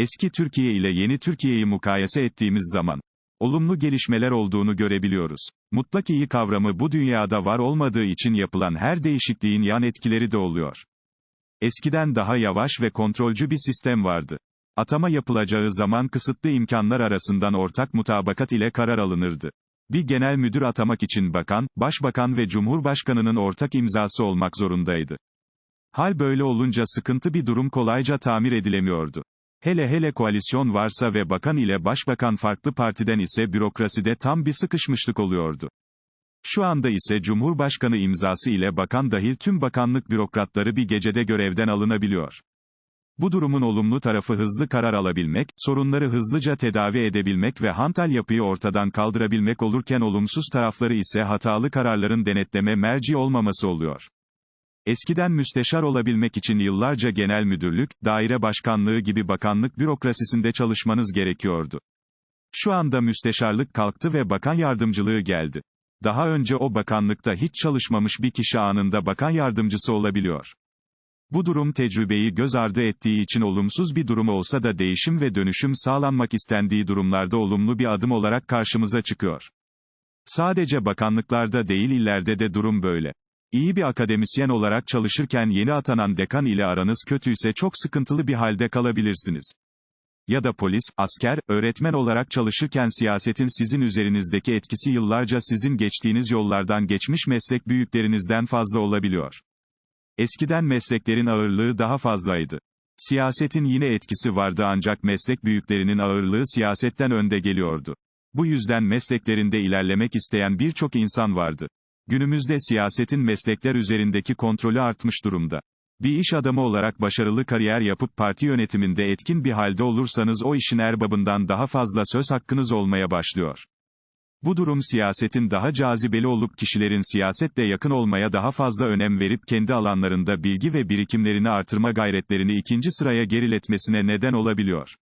Eski Türkiye ile yeni Türkiye'yi mukayese ettiğimiz zaman, olumlu gelişmeler olduğunu görebiliyoruz. Mutlak iyi kavramı bu dünyada var olmadığı için yapılan her değişikliğin yan etkileri de oluyor. Eskiden daha yavaş ve kontrolcü bir sistem vardı. Atama yapılacağı zaman kısıtlı imkanlar arasından ortak mutabakat ile karar alınırdı. Bir genel müdür atamak için bakan, başbakan ve cumhurbaşkanının ortak imzası olmak zorundaydı. Hal böyle olunca sıkıntı bir durum kolayca tamir edilemiyordu. Hele hele koalisyon varsa ve bakan ile başbakan farklı partiden ise bürokraside tam bir sıkışmışlık oluyordu. Şu anda ise Cumhurbaşkanı imzası ile bakan dahil tüm bakanlık bürokratları bir gecede görevden alınabiliyor. Bu durumun olumlu tarafı hızlı karar alabilmek, sorunları hızlıca tedavi edebilmek ve hantal yapıyı ortadan kaldırabilmek olurken olumsuz tarafları ise hatalı kararların denetleme merci olmaması oluyor. Eskiden müsteşar olabilmek için yıllarca genel müdürlük, daire başkanlığı gibi bakanlık bürokrasisinde çalışmanız gerekiyordu. Şu anda müsteşarlık kalktı ve bakan yardımcılığı geldi. Daha önce o bakanlıkta hiç çalışmamış bir kişi anında bakan yardımcısı olabiliyor. Bu durum tecrübeyi göz ardı ettiği için olumsuz bir durum olsa da değişim ve dönüşüm sağlanmak istendiği durumlarda olumlu bir adım olarak karşımıza çıkıyor. Sadece bakanlıklarda değil illerde de durum böyle. İyi bir akademisyen olarak çalışırken yeni atanan dekan ile aranız kötüyse çok sıkıntılı bir halde kalabilirsiniz. Ya da polis, asker, öğretmen olarak çalışırken siyasetin sizin üzerinizdeki etkisi yıllarca sizin geçtiğiniz yollardan geçmiş meslek büyüklerinizden fazla olabiliyor. Eskiden mesleklerin ağırlığı daha fazlaydı. Siyasetin yine etkisi vardı ancak meslek büyüklerinin ağırlığı siyasetten önde geliyordu. Bu yüzden mesleklerinde ilerlemek isteyen birçok insan vardı. Günümüzde siyasetin meslekler üzerindeki kontrolü artmış durumda. Bir iş adamı olarak başarılı kariyer yapıp parti yönetiminde etkin bir halde olursanız o işin erbabından daha fazla söz hakkınız olmaya başlıyor. Bu durum siyasetin daha cazibeli olup kişilerin siyasetle yakın olmaya daha fazla önem verip kendi alanlarında bilgi ve birikimlerini artırma gayretlerini ikinci sıraya geriletmesine neden olabiliyor.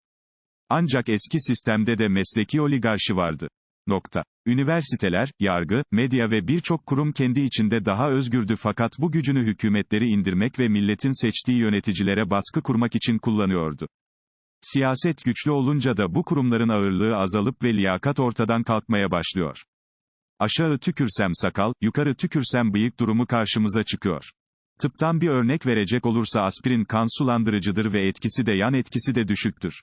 Ancak eski sistemde de mesleki oligarşi vardı. Nokta. Üniversiteler, yargı, medya ve birçok kurum kendi içinde daha özgürdü fakat bu gücünü hükümetleri indirmek ve milletin seçtiği yöneticilere baskı kurmak için kullanıyordu. Siyaset güçlü olunca da bu kurumların ağırlığı azalıp ve liyakat ortadan kalkmaya başlıyor. Aşağı tükürsem sakal, yukarı tükürsem bıyık durumu karşımıza çıkıyor. Tıptan bir örnek verecek olursa aspirin kan sulandırıcıdır ve etkisi de yan etkisi de düşüktür.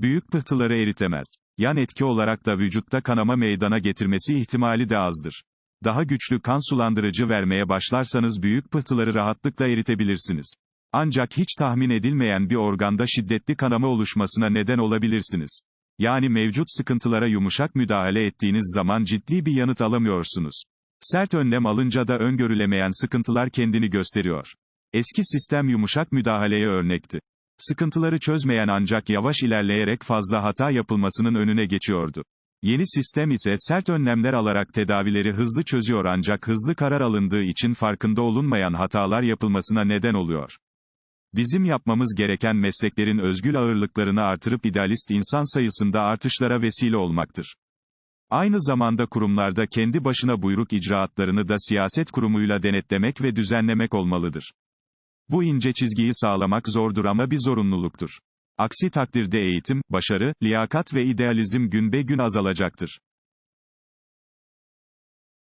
Büyük pıhtıları eritemez. Yan etki olarak da vücutta kanama meydana getirmesi ihtimali de azdır. Daha güçlü kan sulandırıcı vermeye başlarsanız büyük pıhtıları rahatlıkla eritebilirsiniz. Ancak hiç tahmin edilmeyen bir organda şiddetli kanama oluşmasına neden olabilirsiniz. Yani mevcut sıkıntılara yumuşak müdahale ettiğiniz zaman ciddi bir yanıt alamıyorsunuz. Sert önlem alınca da öngörülemeyen sıkıntılar kendini gösteriyor. Eski sistem yumuşak müdahaleye örnekti. Sıkıntıları çözmeyen ancak yavaş ilerleyerek fazla hata yapılmasının önüne geçiyordu. Yeni sistem ise sert önlemler alarak tedavileri hızlı çözüyor ancak hızlı karar alındığı için farkında olunmayan hatalar yapılmasına neden oluyor. Bizim yapmamız gereken mesleklerin özgül ağırlıklarını artırıp idealist insan sayısında artışlara vesile olmaktır. Aynı zamanda kurumlarda kendi başına buyruk icraatlarını da siyaset kurumuyla denetlemek ve düzenlemek olmalıdır. Bu ince çizgiyi sağlamak zordur ama bir zorunluluktur. Aksi takdirde eğitim, başarı, liyakat ve idealizm gün gün azalacaktır.